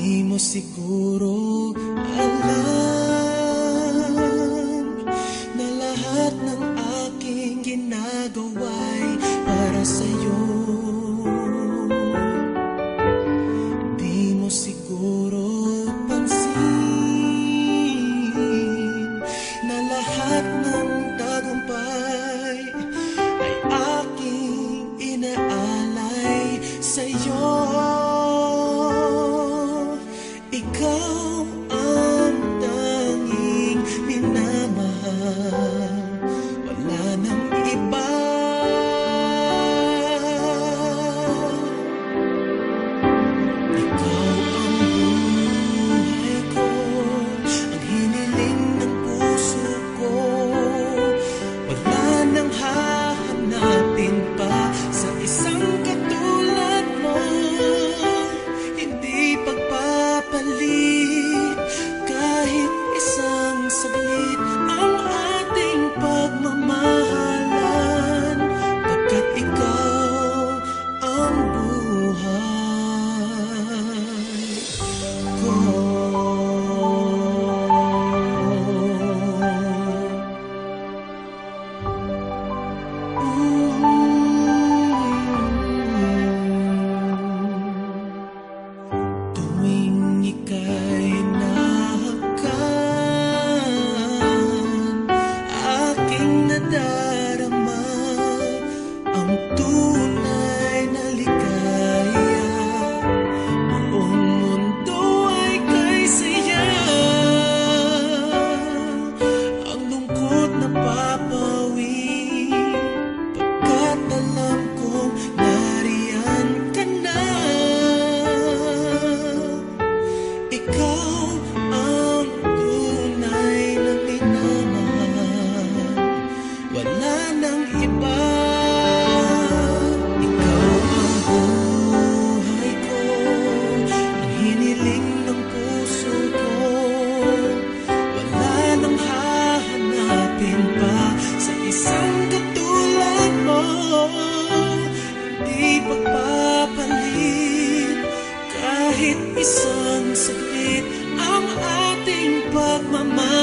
Di mo siguro alam Na lahat ng aking ginagawa'y para sa'yo. Isang saglit ang ating pagmamahal.